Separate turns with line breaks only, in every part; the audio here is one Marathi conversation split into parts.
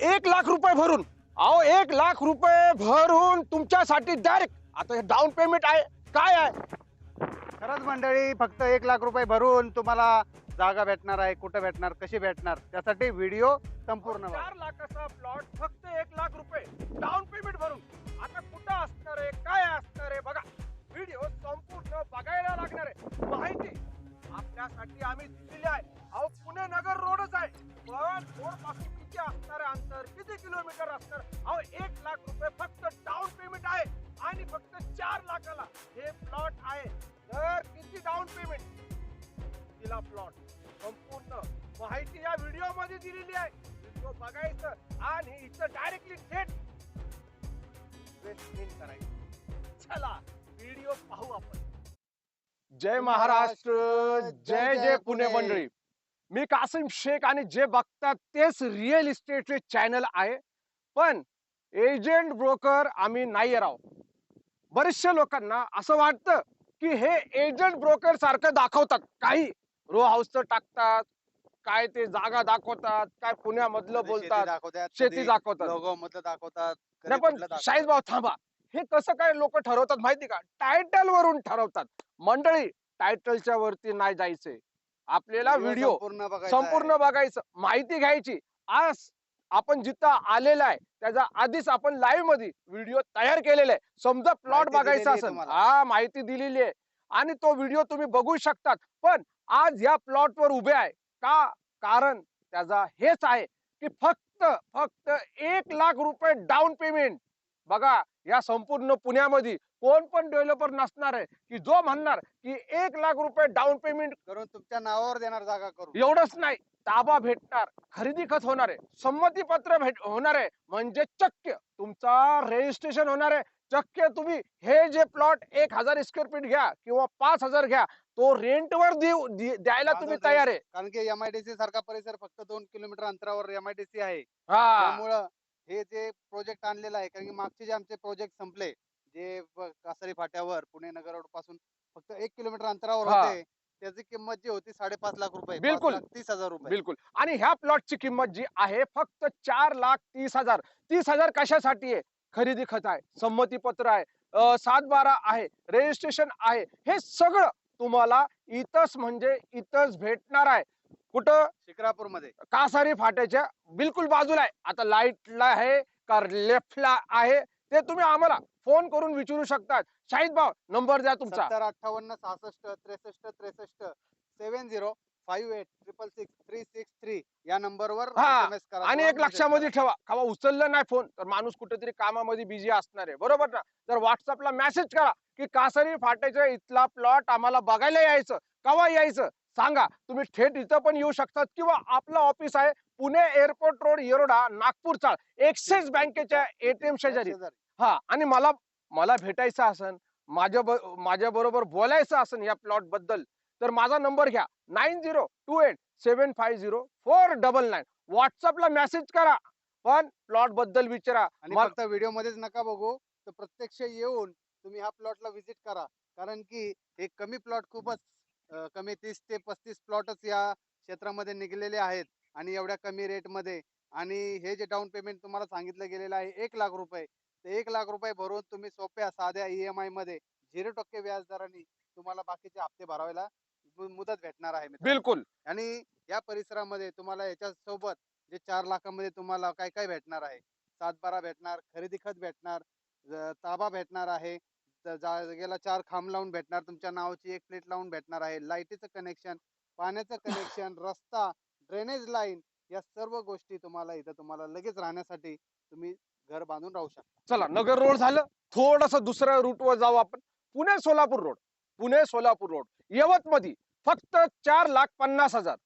एक लाख रुपये भरून अहो एक लाख रुपये भरून तुमच्यासाठी डायरेक्ट आता हे डाऊन पेमेंट आहे. काय आहे?
खरंच मंडळी फक्त एक लाख रुपये भरून तुम्हाला जागा भेटणार आहे कुठं भेटणार कशी भेटणार त्यासाठी व्हिडिओ संपूर्ण बघा.
चार लाखाचा प्लॉट फक्त एक लाख रुपये. डाऊन पेमेंट भरून. आता कुठं असणार आहे काय असणार आहे बघा. व्हिडिओ संपूर्ण बघायला लागणार आहे. माहिती आपल्यासाठी आम्ही दिलेली आहे. अहो पुणे नगर रोडच आहे. पण रोडपासून किती अंतर किती किलोमीटर असणार? अहो एक लाख रुपये फक्त डाऊन पेमेंट आहे आणि फक्त चार लाखाला हे प्लॉट आहे. तर किती डाऊन पेमेंट तिला प्लॉट संपूर्ण माहिती या व्हिडिओमध्ये दिलेली आहे. व्हिडिओ बघायचं आणि इथं डायरेक्टली थेट इन्व्हेस्टमेंट करायचं. चला व्हिडिओ पाहू आपण. जय महाराष्ट्र जय जय पुणे मंडळी. मी कासिम शेख आणि जे बघतात तेच रिअल इस्टेटचे चॅनल आहे. पण एजंट ब्रोकर आम्ही नाही राव. बरेचशा लोकांना असं वाटतं की हे एजंट ब्रोकर सारखं दाखवतात. काही रो हाऊसचं टाकतात काय ते जागा दाखवतात काय पुण्यामधलं बोलतात
शेती दाखवतात.
दाखवतात नाही पण. शाहीद भाऊ थांबा. हे कसं काय लोक ठरवतात माहिती का? टायटल वरून ठरवतात. मंडळी टायटलच्या वरती नाही जायचंय. आपल्याला व्हिडिओ
संपूर्ण बघायचा
माहिती घ्यायची. आज आपण जिथं आलेला आहे त्याच्या आधीच आपण लाईव्हमध्ये व्हिडिओ तयार केलेला आहे. समजा प्लॉट बघायचा असेल. हा माहिती दिलेली आहे. आणि तो व्हिडिओ तुम्ही बघू शकतात. पण आज या प्लॉट वर उभे आहे. का? कारण त्याचा हेच आहे की फक्त फक्त एक लाख रुपये डाऊन पेमेंट बघा या संपूर्ण पुण्यामध्ये कोण पण डेव्हलपर नसणार आहे की जो म्हणणार की एक लाख रुपये डाऊन पेमेंट
करून तुमच्या नावावर देणार जागा करून.
एवढंच नाही. ताबा भेटणार खरेदी खत होणार आहे संमती पत्र भेट होणार आहे. म्हणजे चक्क तुमचा रजिस्ट्रेशन होणार आहे. चक्क तुम्ही हे जे प्लॉट एक हजार स्क्वेअर फीट घ्या किंवा पाच हजार घ्या तो रेंटवर देऊ द्यायला तुम्ही तयार आहे.
कारण की एमआयडीसी सारखा परिसर फक्त दोन किलोमीटर अंतरावर एमआयडीसी आहे. त्यामुळं हे जे प्रोजेक्ट आणलेलं आहे कारण की मागचे जे आमचे प्रोजेक्ट संपले जे कासारी फाट्यावर पुणे नगर रोडपासून फक्त एक किलोमीटर अंतरावर
हा.
होते त्याची किंमत जी होती साडेपाच लाख रुपये पाच
बिलकुल.
लाख तीस हजार रुपये.
बिलकुल. आणि ह्या प्लॉटची किंमत जी आहे फक्त चार लाख तीस हजार. तीस हजार कशासाठी आहे? खरेदी खत आहे संमती पत्र आहे अं, सात बारा आहे रजिस्ट्रेशन आहे. हे सगळं तुम्हाला इथंच म्हणजे इथंच भेटणार आहे. कुठं?
शिक्रापूरमध्ये
कासारी फाट्याच्या बिलकुल बाजूला आहे. आता लाईटला आहे का लेफ्टला आहे ते तुम्ही आम्हाला फोन करून विचारू शकतात. शाहिद भाऊ नंबर द्या तुमचा.
सत्तर अठ्ठावन्न सहासष्ट त्रेसष्ट त्रेसष्ट seven zero five eight triple six three six three या नंबरवर SMS करा.
आणि एक लक्षामध्ये. ठेवा. कवा उचललं नाही फोन तर माणूस कुठेतरी कामामध्ये बिझी असणार आहे. बरोबर ना? तर व्हॉट्सअपला मेसेज करा की कासारी फाट्याच्या इथला प्लॉट आम्हाला बघायला यायचं कवा यायचं? सांगा तुम्ही थेट इथं पण येऊ शकतात किंवा आपलं ऑफिस आहे Pune airport road Yerawada Nagpur Chawl Axis बँकेच्या एटीएम शेजारी. हा आणि मला मला भेटायचं असन माझ्या माझ्या बरोबर बोलायचं असन या प्लॉटबद्दल तर माझा नंबर घ्या nine zero two eight seven five zero four double nine. व्हॉट्सअपला मेसेज करा पण प्लॉटबद्दल विचारा.
आणि फक्त व्हिडिओ मध्येच नका बघू तर प्रत्यक्ष येऊन तुम्ही ह्या प्लॉटला व्हिजिट करा. कारण की हे कमी प्लॉट खूपच कमी तीस ते पस्तीस प्लॉटच या क्षेत्रामध्ये निघलेले आहेत आणि एवढ्या कमी रेटमध्ये आणि हे जे डाऊन पेमेंट तुम्हाला सांगितलं गेलेलं आहे एक लाख रुपये. ते एक लाख रुपये भरून तुम्ही सोप्या साध्या ईएमआयमध्ये झिरो टक्के व्याज दराने तुम्हाला बाकीचे हप्ते भरायला मु- मुदत भेटणार आहे.
बिलकुल.
आणि या परिसरामध्ये तुम्हाला याच्या सोबत जे चार लाखामध्ये तुम्हाला काय काय भेटणार आहे? सातबारा भेटणार खरेदी खत भेटणार ताबा भेटणार आहे. ज- जागेला चार खांब लावून भेटणार तुमच्या नावाची एक प्लेट लावून भेटणार आहे. लाईटीचं कनेक्शन पाण्याचं कनेक्शन रस्ता ड्रेनेज लाईन या सर्व गोष्टी तुम्हाला इथं तुम्हाला लगेच राहण्यासाठी तुम्ही घर बांधून राहू शकता.
चला नगर रोड झालं. थोडस दुसऱ्या रूट वर जाऊ आपण. पुणे सोलापूर रोड. पुणे सोलापूर रोड. यवत मध्ये फक्त चार लाख पन्नास हजार.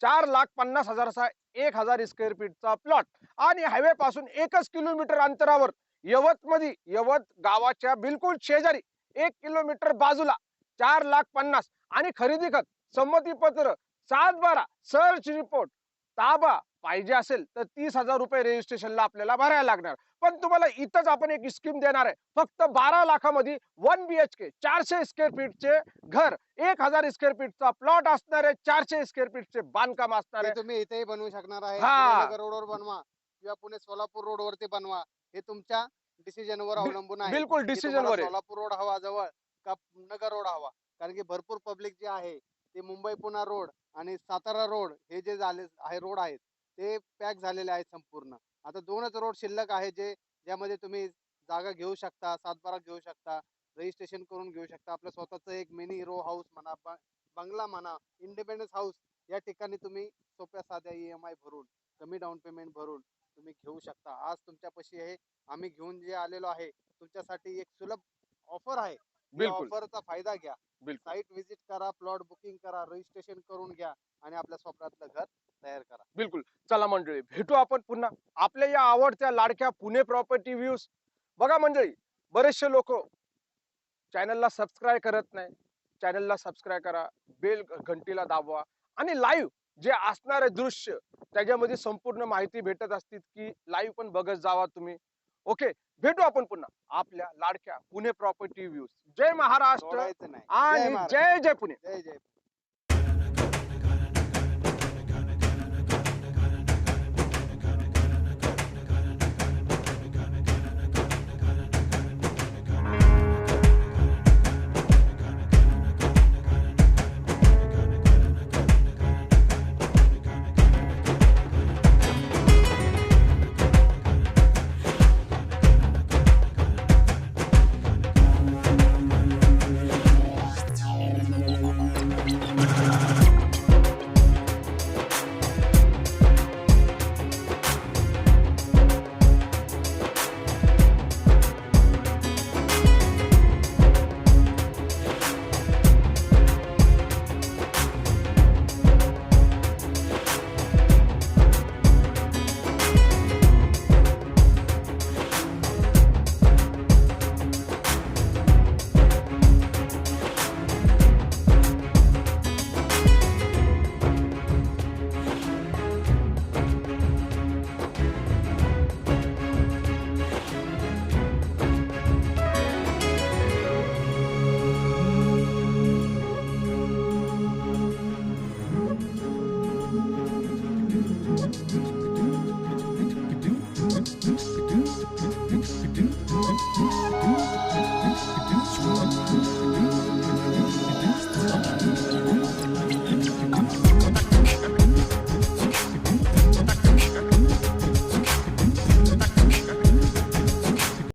चार लाख पन्नास हजाराचा एक हजार स्क्वेअर फीटचा प्लॉट आणि हायवे पासून एकच किलोमीटर अंतरावर यवत मध्ये यवत गावाच्या बिलकुल शेजारी एक किलोमीटर बाजूला चार लाख पन्नास. आणि खरेदी खत संमती पत्र सात बारा सर्च रिपोर्ट ताबा पाहिजे असेल तर तीस हजार रुपये रजिस्ट्रेशनला आपल्याला भरायला लागणार. पण तुम्हाला इथंच आपण एक स्कीम देणार आहे. फक्त बारा लाखामध्ये वन बी एच के चारशे स्क्वेअर फीटचे घर एक हजार स्क्वेअर फीटचा प्लॉट असणार आहे चारशे स्क्वेअर फीटचे बांधकाम असणार आहे.
तुम्ही इथेही बनवू शकणार आहे. रोडवर बनवा किंवा पुणे सोलापूर रोड वरती बनवा. हे तुमच्या डिसिजन वर अवलंबून आहे.
बिलकुल डिसिजन वर
सोलापूर रोड हवा जवळ का नगर रोड हवा? कारण की भरपूर पब्लिक जे आहे ते मुंबई पुणा रोड आणि सातारा रोड हे जे झाले आहे रोड आहेत ते पॅक झालेले आहेत संपूर्ण. आता दोनच रोड शिल्लक आहे जे ज्यामध्ये तुम्ही जागा घेऊ शकता सातबारा घेऊ शकता रजिस्ट्रेशन करून घेऊ शकता. आपलं स्वतःचं एक मिनी रो हाऊस म्हणा बंगला म्हणा इंडिपेंडन्स हाऊस या ठिकाणी तुम्ही सोप्या साध्या ई एम आय भरून कमी डाऊन पेमेंट भरून तुम्ही घेऊ शकता. आज तुमच्यापाशी हे आम्ही घेऊन जे आलेलो आहे तुमच्यासाठी एक सुलभ ऑफर आहे.
बिलकुल.
ऑफरचा फायदा घ्या.
बिलकुल.
साईट व्हिजिट करा प्लॉट बुकिंग करा रजिस्ट्रेशन करून घ्या आणि आपल्या स्वप्नातलं घर तयार करा.
बिलकुल. चला मंडळी भेटू आपण पुन्हा. आपल्या या आवडत्या लाडक्या पुणे प्रॉपर्टी व्ह्यूज बघा मंडळी बरेचसे लोक चॅनलला सबस्क्राईब करत नाही. चॅनलला सबस्क्राईब करा बेल घंटीला दाबवा आणि लाईव्ह जे असणारे दृश्य त्याच्यामध्ये संपूर्ण माहिती भेटत असतील की लाईव्ह पण बघत जावा तुम्ही. ओके भेटू आपण पुन्हा आपल्या लाडक्या पुणे प्रॉपर्टी व्ह्यूज जय महाराष्ट्र आणि. जय जय पुणे.
जय जय